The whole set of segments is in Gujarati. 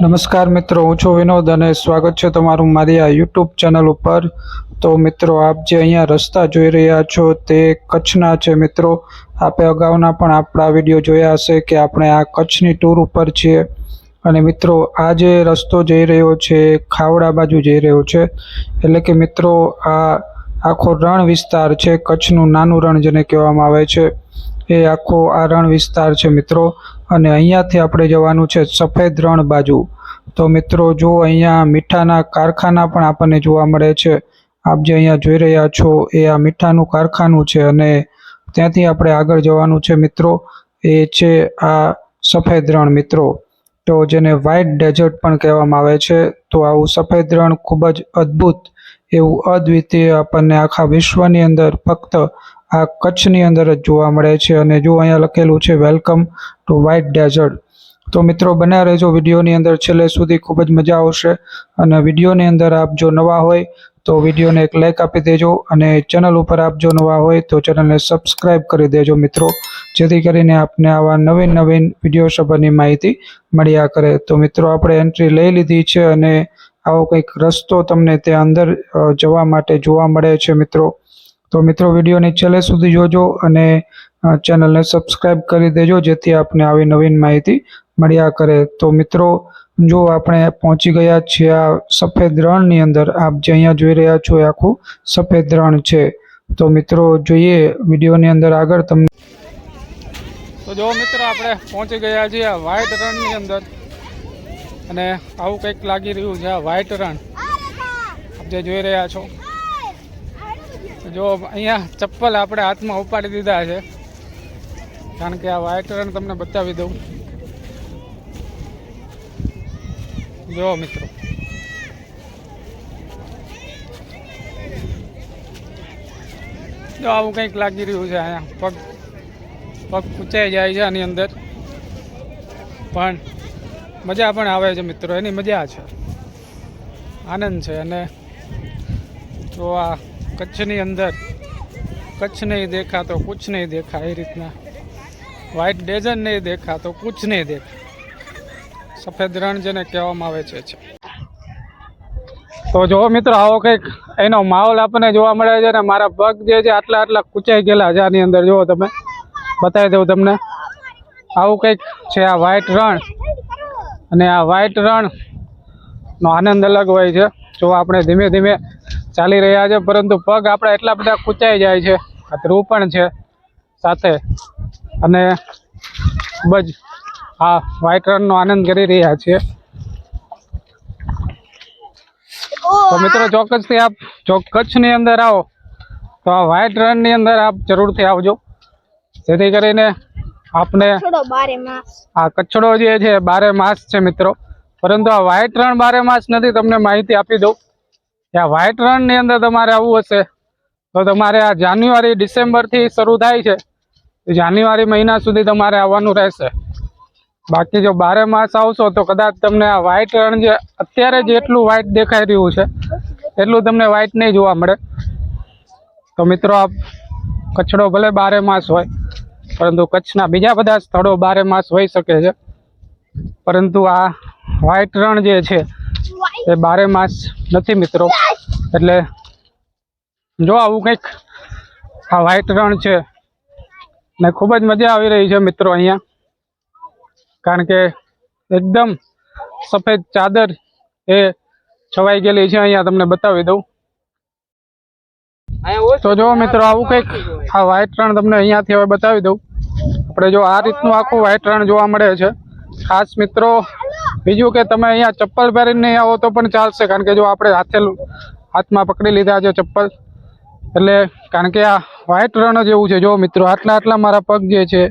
નમસ્કાર મિત્રો, હું છું વિનોદ અને સ્વાગત છે તમારું મારી આ યુટ્યુબ ચેનલ ઉપર. તો મિત્રો, આપ જે અહીંયા રસ્તા જોઈ રહ્યા છો તે કચ્છના છે મિત્રો. આપે અગાઉના પણ આપણા વીડિયો જોયા હશે કે આપણે આ કચ્છની ટૂર ઉપર છીએ. અને મિત્રો, આ જે રસ્તો જઈ રહ્યો છે, ખાવડા બાજુ જઈ રહ્યો છે. એટલે કે મિત્રો, આ આખો રણ વિસ્તાર છે, કચ્છનું નાનું રણ જેને કહેવામાં આવે છે. એ આખો આ રણ વિસ્તાર છે મિત્રો. અને અહીંયાથી આપણે જવાનું છે સફેદ રણ બાજુ. તો મિત્રો, જો અહીંયા મીઠાના કારખાના પણ આપણને જોવા મળે છે. આપ જે અહીંયા જોઈ રહ્યા છો, એ આ મીઠાનું કારખાનું છે અને ત્યાંથી આપણે આગળ જવાનું છે મિત્રો. એ છે આ સફેદ રણ મિત્રો. તો જેને વ્હાઇટ ડેઝર્ટ પણ કહેવામાં આવે છે, તો આવું સફેદ રણ ખૂબ જ અદ્ભુત એવું અદ્વિતીય આપણને આખા વિશ્વની અંદર ફક્ત આ કચ્છની અંદર જ જોવા મળે છે અને જો અહીંયા લખેલું છે વેલકમ ટુ વ્હાઇટ ડેઝર્ટ તો મિત્રો, બન્યા રહેજો વિડીયોની અંદર છેલ્લે સુધી. ખૂબ જ મજા આવશે. અને વિડીયોની અંદર આપ જો નવા હોય, તો વિડીયોને એક લાઇક આપી દેજો. અને ચેનલ ઉપર આપ જો નવા હોય, તો ચેનલને સબસ્ક્રાઈબ કરી દેજો મિત્રો. જેથી કરીને આપને આવા નવીન નવીન વીડિયો સભાની માહિતી મળ્યા કરે. તો મિત્રો, આપણે એન્ટ્રી લઈ લીધી છે અને આવો કંઈક રસ્તો તમને ત્યાં અંદર જવા માટે જોવા મળે છે મિત્રો. તો મિત્રો, વિડીયોને છેલ્લે સુધી જોજો અને ચેનલને સબસ્ક્રાઈબ કરી દેજો, જેથી આપને આવી નવીન માહિતી મળ્યા કરે. તો મિત્રો, જો આપણે પહોંચી ગયા છીએ આ સફેદ રણની અંદર, આપ જે અહીંયા જોઈ રહ્યા છો એ આખું સફેદ રણ છે. તો મિત્રો, જોઈએ વિડીયોની અંદર આગળ તમને તો જો મિત્રો, આપણે પહોંચી ગયા છીએ આ વ્હાઇટ રણની અંદર. અને આવું કંઈક લાગી રહ્યું છે આ વ્હાઇટ રણ. આપ જે જોઈ રહ્યા છો. જો અહીંયા ચપ્પલ આપણે હાથમાં ઉપાડી દીધા છે. કારણ કે આ વ્હાઇટ રણ તમને બતાવી દઉં. જો મિત્રો. જો આવું કંઈક લાગી રહ્યું છે અહીંયા. પગ પગ ખૂંચાઈ જાય છે આની અંદર. પણ મજા પણ આવે છે મિત્રો. એની મજા છે. આનંદ છે અને જો આ કચ્છની અંદર. કચ્છ નહીં દેખા તો કુછ નહીં દેખા એ રીતના. વ્હાઇટ ડેઝન નહીં દેખા તો કુછ નહીં દેખા. સફેદ રણ જેને કહેવામાં આવે છે તો જો મિત્રો આવો કંઈક એનો માહોલ આપણને જોવા મળે છે ને મારા પગ જે છે આટલા આટલા કૂંચાઈ ગયેલા છે આની અંદર. જુઓ તમે. બતાવી દઉં તમને. આવું કંઈક છે આ વ્હાઇટ રણ. અને આ વ્હાઇટ રણનો આનંદ અલગ હોય છે. જો આપણે ધીમે ધીમે ચાલી રહ્યા છે પરંતુ પગ આપણા એટલા બધા કૂચાઈ જાય છે. આ ધ્રુવ પણ છે સાથે. અને ખૂબ જ આ વ્હાઈટ રનનો આનંદ કરી રહ્યા છીએ. તો મિત્રો ચોક્કસથી આપ જો કચ્છની અંદર આવો. તો આ વ્હાઈટ રણની અંદર આપ જરૂરથી આવજો. જેથી કરીને આપને આ કચ્છડો જે છે બારે માસ છે મિત્રો. પરંતુ આ વ્હાઈટ રણ બારે માસ નથી તમને માહિતી આપી દઉં. આ વ્હાઇટ રણની અંદર તમારે આવવું હશે. તો તમારે આ જાન્યુઆરી ડિસેમ્બરથી શરૂ થાય છે. જાન્યુઆરી મહિના સુધી તમારે આવવાનું રહેશે. બાકી જો બારે માસ આવશો તો કદાચ તમને આ વ્હાઇટ રણ જે અત્યારે જેટલું વ્હાઇટ દેખાઈ રહ્યું છે, એટલું તમને વ્હાઇટ નહીં જોવા મળે. તો મિત્રો આ કચ્છડો ભલે બારે માસ હોય, પરંતુ કચ્છના બીજા બધા સ્થળો બારે માસ હોઈ શકે છે. પરંતુ આ વ્હાઇટ રણ જે છે એ બારે માસ નથી મિત્રો. એટલે જો આવું કંઈક આ વ્હાઈટ રણ છે ને ખૂબ જ મજા આવી રહી છે મિત્રો અહીંયા. કારણ કે એકદમ સફેદ ચાદર એ છવાઈ ગયેલી છે અહીંયા તમને બતાવી દઉં. તો જો મિત્રો આવું કંઈક આ વ્હાઈટ રણ તમને અહીંયાથી હવે બતાવી દઉં. આપણે જો આ રીતનું આખું વ્હાઈટ રણ જોવા મળે છે. ખાસ મિત્રો બીજું કે તમે અહીંયા ચપ્પલ પહેરીને નહીં આવો તો પણ ચાલશે, કારણ કે જો આપણે હાથે હાથમાં પકડી લીધા છે ચપ્પલ. એટલે કારણ કે આ વ્હાઇટ રણ જ એવું છે. જો મિત્રો, આટલા આટલા મારા પગ જે છે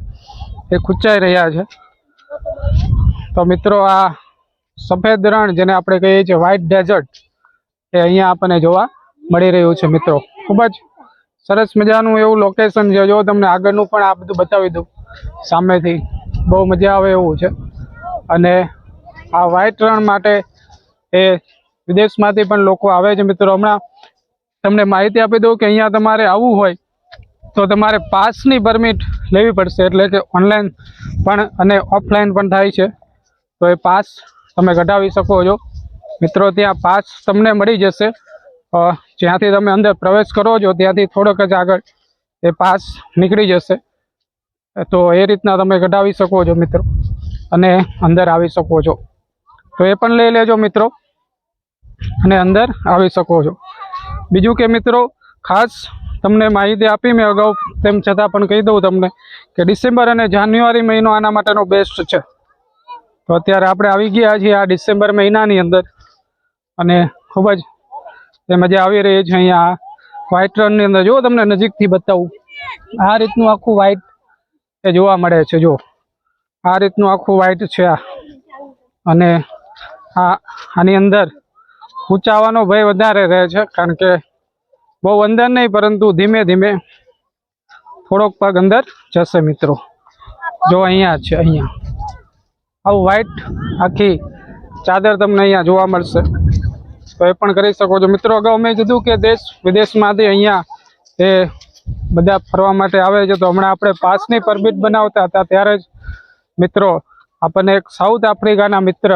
એ ખૂંચાઈ રહ્યા છે. તો મિત્રો, આ સફેદ રણ જેને આપણે કહીએ છીએ વ્હાઇટ ડેઝર્ટ એ અહીંયા આપણને જોવા મળી રહ્યું છે મિત્રો. ખૂબ જ સરસ મજાનું એવું લોકેશન છે. જો તમને આગળનું પણ આ બધું બતાવી દઉં. સામેથી બહુ મજા આવે એવું છે. અને આ વ્હાઇટ રણ માટે એ વિદેશમાંથી પણ લોકો આવે છે. મિત્રો, હમણાં તમને માહિતી આપી દઉં કે અહીંયા તમારે આવવું હોય તો તમારે પાસની પરમિટ લેવી પડશે. એટલે કે ઓનલાઈન પણ અને ઓફલાઈન પણ થાય છે. તો એ પાસ તમે કઢાવી શકો છો. મિત્રો, ત્યાં પાસ તમને મળી જશે. જ્યાંથી તમે અંદર પ્રવેશ કરો છો, ત્યાંથી થોડોક જ આગળ એ પાસ નીકળી જશે. તો એ રીતના તમે કઢાવી શકો છો, મિત્રો. અને અંદર આવી શકો છો. તો એ પણ લઈ લેજો મિત્રો. અને અંદર આવી શકો છો. બીજું કે મિત્રો, ખાસ તમને માહિતી આપી મેં અગાઉ તેમ છતાં પણ કહી દઉં તમને કે ડિસેમ્બર અને જાન્યુઆરી મહિનો આના માટેનો બેસ્ટ છે. તો અત્યારે આપણે આવી ગયા છીએ આ ડિસેમ્બર મહિનાની અંદર. અને ખૂબ જ મજા આવી રહી છે અહીંયા વ્હાઇટ રનની અંદર. જો તમને નજીકથી બતાવું. આ રીતનું આખું વ્હાઇટ એ જોવા મળે છે. જો આ રીતનું આખું વ્હાઇટ છે આ. અને આ આની અંદર ઊંચાવાનો ભય વધારે રહે છે, કારણ કે બહુ અંદર નહીં, પરંતુ ધીમે ધીમે થોડોક પગ અંદર જશે મિત્રો. જો અહીંયા છે, અહીંયા. આવું વ્હાઈટ આખી ચાદર તમને અહીંયા જોવા મળશે. તો એ પણ કરી શકો છો. મિત્રો, અગાઉ મેં કીધું કે દેશ વિદેશમાંથી અહીંયા એ બધા ફરવા માટે આવે છે, તો હમણાં આપણે પાસની પરમિટ બનાવતા હતા, ત્યારે જ મિત્રો આપણને એક સાઉથ આફ્રિકાના મિત્ર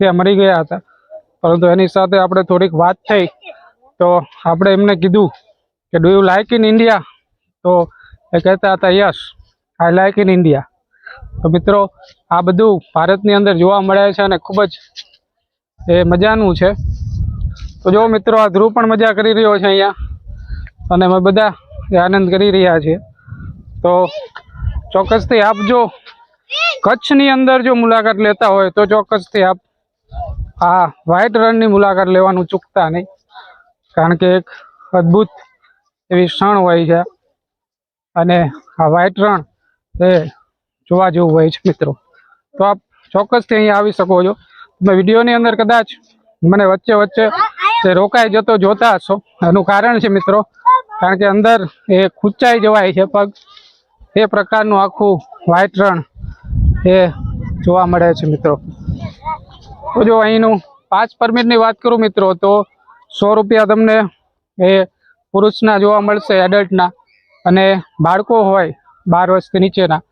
જે મળી ગયા હતા. પરંતુ એની સાથે આપણે થોડીક વાત થઈ. તો આપણે એમને કીધું કે do you like in India તો એ કહેતા હતા yes I like in India તો મિત્રો, આ બધું ભારતની અંદર જોવા મળે છે અને ખૂબ જ એ મજાનું છે. તો જો મિત્રો, આ ધ્રુવ પણ મજા કરી રહ્યો છે અહીંયા. અને અમે બધા આનંદ કરી રહ્યા છીએ. તો ચોક્કસથી આપ જો કચ્છની અંદર જો મુલાકાત લેતા હોય તો ચોક્કસથી આપ આ વ્હાઇટ રણની મુલાકાત લેવાનું ચૂકતા નહીં. કારણ કે એક અદ્ભુત એવી ક્ષણ હોય છે. અને આ વ્હાઇટ રણ એ જોવા જેવું હોય છે મિત્રો. તો આપ ચોક્કસથી અહીંયા આવી શકો છો. તમે વિડીયોની અંદર કદાચ મને વચ્ચે વચ્ચે તે રોકાઈ જતો જોતા હશો. એનું કારણ છે મિત્રો, કારણ કે અંદર એ ખૂંચાઈ જવાય છે પગ. એ પ્રકારનું આખું વ્હાઇટ રણ એ જોવા મળે છે મિત્રો. તો જો અહીંનું પાંચ પરમિટની વાત કરું મિત્રો, તો સો રૂપિયા તમને એ પુરુષના જોવા મળશે એડલ્ટના અને બાળકો હોય બાર વર્ષથી નીચેના,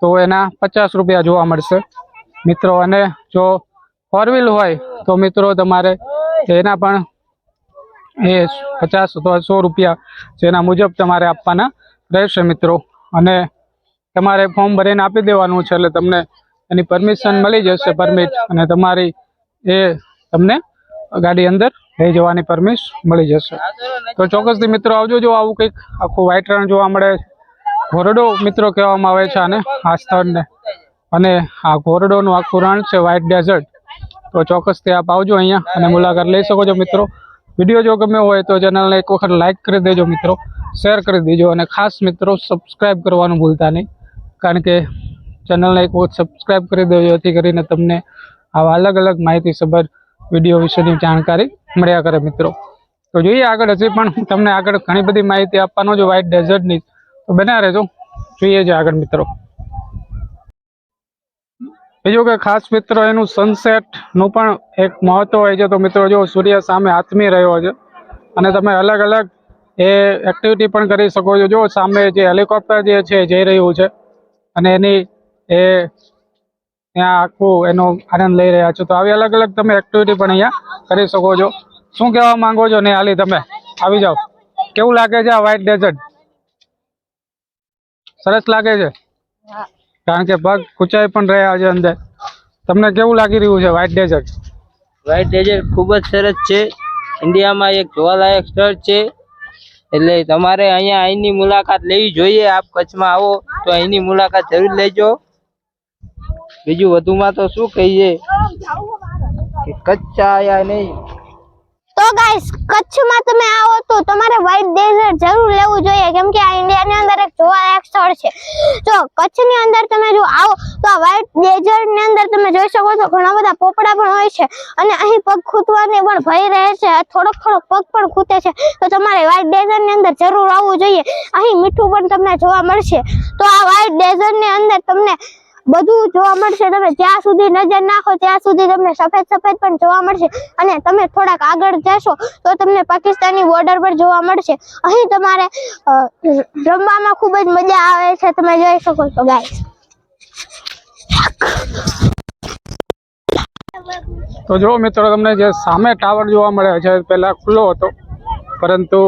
તો એના પચાસ રૂપિયા જોવા મળશે. મિત્રો, અને જો ફોર વ્હીલ હોય, તો મિત્રો તમારે એના પણ એ પચાસ અથવા સો રૂપિયા જેના મુજબ તમારે આપવાના રહેશે મિત્રો. અને તમારે ફોર્મ ભરીને આપી દેવાનું છે એટલે તમને એની પરમિશન મળી જશે પરમિટ અને તમારી એ તમને ગાડી અંદર લઈ જવાની પરમિશ મળી જશે. તો ચોક્કસથી મિત્રો આવજો, જો આવું કંઈક આખું વ્હાઇટ રણ જોવા મળે, ઘોરડો મિત્રો કહેવામાં આવે છે આને, આ સ્થળને. અને આ ઘોરડોનું આખું રણ છે વ્હાઇટ ડેઝર્ટ તો ચોક્કસથી આપ આવજો અહીંયા અને મુલાકાત લઈ શકો છો મિત્રો. વીડિયો જો ગમ્યો હોય તો ચેનલને એક વખત લાઇક કરી દેજો મિત્રો શેર કરી દેજો અને ખાસ મિત્રો સબસ્ક્રાઈબ કરવાનું ભૂલતા નહીં. કારણ કે ચેનલને એક વખત સબસ્ક્રાઈબ કરી દેજો, જેથી કરીને તમને આવા અલગ અલગ માહિતીસભર વીડિયો વિશેની જાણકારી મળ્યા કરે મિત્રો. તો જોઈએ આગળ, હજી પણ તમને આગળ ઘણી બધી માહિતી આપવાનો છે વ્હાઇટ ડેઝર્ટની તો બન્યા રહેજો. જોઈએ છે આગળ મિત્રો. બીજું કે ખાસ મિત્રો, એનું સનસેટનું પણ એક મહત્વ હોય છે. તો મિત્રો, જો સૂર્ય સામે હાથમી રહ્યો છે, અને તમે અલગ અલગ એ એક્ટિવિટી પણ કરી શકો છો. જો સામે જે હેલિકોપ્ટર જે છે જઈ રહ્યું છે અને એની એ ત્યાં આખું એનો આનંદ લઈ રહ્યા છો. તો આવી અલગ અલગ તમે એક્ટિવિટી પણ અહીંયા કરી શકો છો. શું કહેવા માંગો છો ને હાલી તમે? આવી જાઓ. કેવું લાગે છે આ વ્હાઇટ ડેઝર્ટ સરસ લાગે છે? કારણ કે પગ ખૂંચાઈ પણ રહ્યા છે અંદર. તમને કેવું લાગી રહ્યું છે વ્હાઇટ ડેઝર્ટ વ્હાઇટ ડેઝર્ટ ખૂબ જ સરસ છે. ઇન્ડિયામાં એક જોવાલાયક સ્થળ છે. એટલે તમારે અહીંયા અહીંની મુલાકાત લેવી જોઈએ. આપ કચ્છમાં આવો તો અહીંની મુલાકાત જરૂર લેજો. બીજું વધુમાં તો શું કહીએ? કે કચ્છ આયા નહીં. તો ગાઈસ કચ્છમાં તમે આવો તો તમારે વ્હાઇટ ડેઝર્ટ જરૂર લેવું જોઈએ, કેમ કે આ ઇન્ડિયાની અંદર એક જોવાલાયક સ્થળ છે. જો, કચ્છની અંદર તમે જો આવો તો આ વ્હાઇટ ડેઝર્ટની અંદર તમે જોઈ શકો છો ઘણા બધા પોપડા પણ હોય છે અને અહીં પગ ખૂતવાની પણ ભય રહે છે. થોડોક થોડોક પગ પણ ખૂટે છે. તો તમારે વ્હાઇટ ડેઝર્ટની અંદર જરૂર આવવું જોઈએ. અહીં મીઠું પણ તમને જોવા મળશે. તો આ વ્હાઇટ ડેઝર્ટની અંદર તમને બધું જોવા મળશે તમે જ્યાં સુધી નજર નાખો ત્યાં સુધી તમને સફેદ સફેદ પણ જોવા મળશે અને તમે થોડાક આગળ જશો તો તમને પાકિસ્તાની બોર્ડર પર જોવા મળશે. અહીં તમારે રમવામાં ખૂબ જ મજા આવે છે, તમે જોઈ શકો છો ગાઈસ તો જો મિત્રો, તમને જે સામે ટાવર જોવા મળે છે પેલા ખુલ્લો હતો, પરંતુ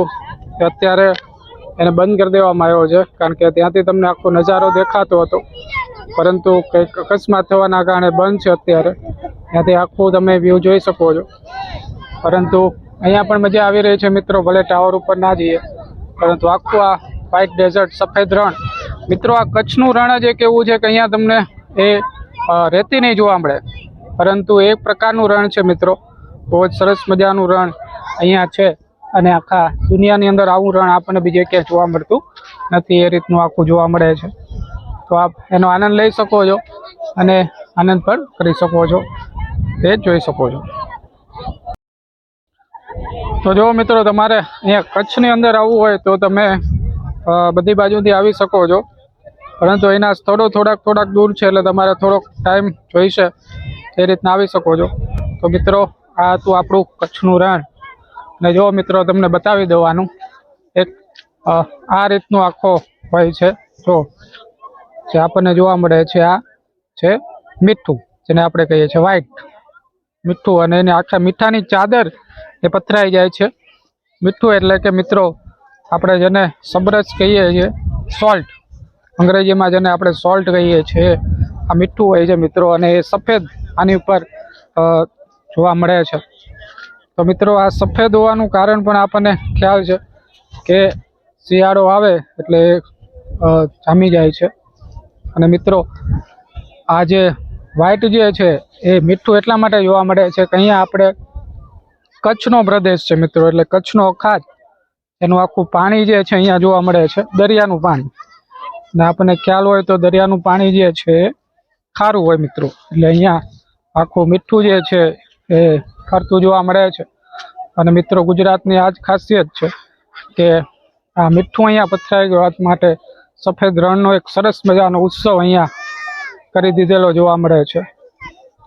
અત્યારે એને બંધ કરી દેવામાં આવ્યો છે, કારણ કે ત્યાંથી તમને આખો નજારો દેખાતો હતો. પરંતુ કંઈક અકસ્માત થવાના કારણે બંધ છે અત્યારે. ત્યાંથી આખું તમે વ્યૂ જોઈ શકો છો. પરંતુ અહીંયા પણ મજા આવી રહી છે મિત્રો, ભલે ટાવર ઉપર ના જઈએ. પરંતુ આખું આ વ્હાઇટ ડેઝર્ટ સફેદ રણ. મિત્રો, આ કચ્છનું રણ જ એક એવું છે કે અહીંયા તમને એ રેતી નહીં જોવા મળે. પરંતુ એક પ્રકારનું રણ છે મિત્રો. બહુ જ સરસ મજાનું રણ અહીંયા છે અને આખા દુનિયાની અંદર આવું રણ આપણને બીજે ક્યાંય જોવા મળતું નથી. એ રીતનું આખું જોવા મળે છે. તો આપ એનો આનંદ લઈ શકો છો અને આનંદ પણ કરી શકો છો. તે જોઈ શકો છો. તો જો મિત્રો તમારે અહીંયા કચ્છની અંદર આવવું હોય તો તમે બધી બાજુથી આવી શકો છો. પરંતુ એના સ્થળો થોડાક થોડાક દૂર છે એટલે તમારે થોડોક ટાઈમ જોઈશે એ રીતના આવી શકો છો. તો મિત્રો, આ હતું આપણું કચ્છનું રણ. અને જો મિત્રો તમને બતાવી દેવાનું, એક આ રીતનું આખો હોય છે. જો જે આપણને જોવા મળે છે આ છે મીઠું, જેને આપણે કહીએ છીએ વ્હાઈટ મીઠું અને એને આખા મીઠાની ચાદર એ પથરાઈ જાય છે. મીઠું એટલે કે મિત્રો, આપણે જેને સબરસ કહીએ છીએ સોલ્ટ અંગ્રેજીમાં જેને આપણે સોલ્ટ કહીએ છીએ, આ મીઠું હોય છે મિત્રો, અને એ સફેદ આની ઉપર જોવા મળે છે. તો મિત્રો, આ સફેદ હોવાનું કારણ પણ આપણને ખ્યાલ છે કે શિયાળો આવે એટલે જામી જાય છે. અને મિત્રો આ જે વ્હાઈટ જે છે, એ મીઠું એટલા માટે જોવા મળે છે કે અહીંયા આપણે કચ્છનો પ્રદેશ છે મિત્રો, એટલે કચ્છનો અખાત એનું આખું પાણી જે છે અહીંયા જોવા મળે છે, દરિયાનું પાણી. ને આપણને ખ્યાલ હોય તો દરિયાનું પાણી જે છે ખારું હોય મિત્રો. એટલે અહીંયા આખું મીઠું જે છે, એ ફરતું જોવા મળે છે. અને મિત્રો, ગુજરાતની આ જ ખાસિયત છે કે આ મીઠું અહીંયા પથરાઈ ગયું માટે સફેદ રણનો એક સરસ મજાનો ઉત્સવ અહીંયા કરી દીધેલો જોવા મળે છે.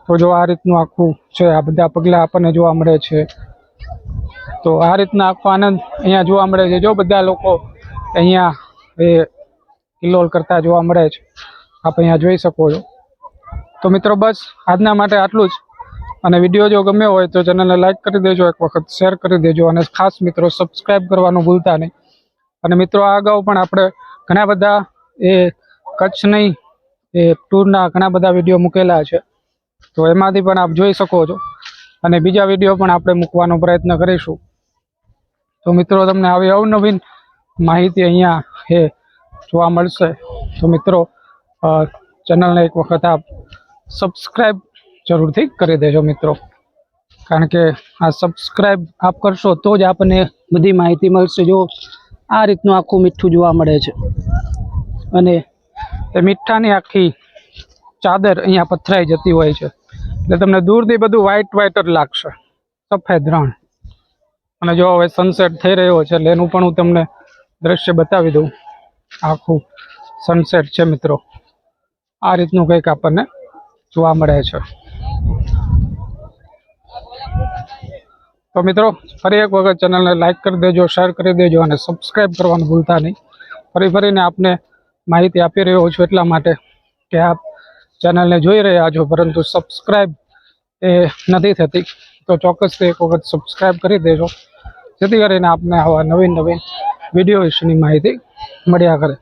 તો જો આ રીતનું આખું છે, આ બધા પગલાં આપણને જોવા મળે છે. તો આ રીતના આખો આનંદ અહીંયા જોવા મળે છે. જો બધા લોકો અહીંયા એ કિલ્લોલ કરતા જોવા મળે છે. આપ અહીંયા જોઈ શકો છો. તો મિત્રો બસ આજના માટે આટલું જ. અને વીડિયો જો ગમ્યો હોય તો ચેનલને લાઈક કરી દેજો, એક વખત શેર કરી દેજો. અને ખાસ મિત્રો સબસ્ક્રાઈબ કરવાનું ભૂલતા નહીં. અને મિત્રો, આ અગાઉ પણ આપણે ઘણા બધા એ કચ્છની એ ટૂરના ઘણા બધા વીડિયો મૂકેલા છે. તો એમાંથી પણ આપ જોઈ શકો છો. અને બીજા વીડિયો પણ આપણે મૂકવાનો પ્રયત્ન કરીશું. તો મિત્રો, તમને આવી અવનવીન માહિતી અહીંયા એ જોવા મળશે. તો મિત્રો ચેનલને એક વખત આપ સબસ્ક્રાઈબ જરૂરથી કરી દેજો મિત્રો. કારણ કે આ સબસ્ક્રાઈબ આપ કરશો તો જ આપણને બધી માહિતી મળશે. જો આ રીતનું આખું મીઠું જોવા મળે છે. અને એ મીઠાની આખી ચાદર અહીંયા પથરાઈ જતી હોય છે. એટલે તમને દૂરથી બધું વ્હાઈટ વ્હાઈટ જ લાગશે. સફેદ રણ. અને જો હવે સનસેટ થઈ રહ્યો છે, એટલે એનું પણ હું તમને દ્રશ્ય બતાવી દઉં. આખું સનસેટ છે મિત્રો. આ રીતનું કંઈક આપણને જોવા મળે છે. તો મિત્રો, ફરી એક વખત ચેનલને લાઇક કરી દેજો શેર કરી દેજો અને સબસ્ક્રાઈબ કરવાનું ભૂલતા નહીં. ફરી ફરીને આપને માહિતી આપી રહ્યો છું એટલા માટે કે આપ ચેનલને જોઈ રહ્યા છો, પરંતુ સબસ્ક્રાઈબ એ નથી થતી. તો ચોક્કસથી એક વખત સબસ્ક્રાઈબ કરી દેજો, જેથી કરીને આપને આવા નવીન નવીન વીડિયો વિશેની માહિતી મળ્યા કરે.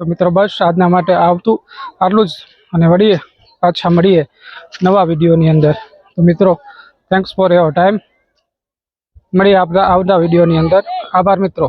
તો મિત્રો, બસ આજના માટે આવતું આટલું જ અને વળીએ પાછા મળીએ નવા વિડીયોની અંદર. તો મિત્રો થેન્ક્સ ફોર યોર ટાઈમ મળીએ આપતા આવતા વિડીયોની અંદર. આભાર મિત્રો.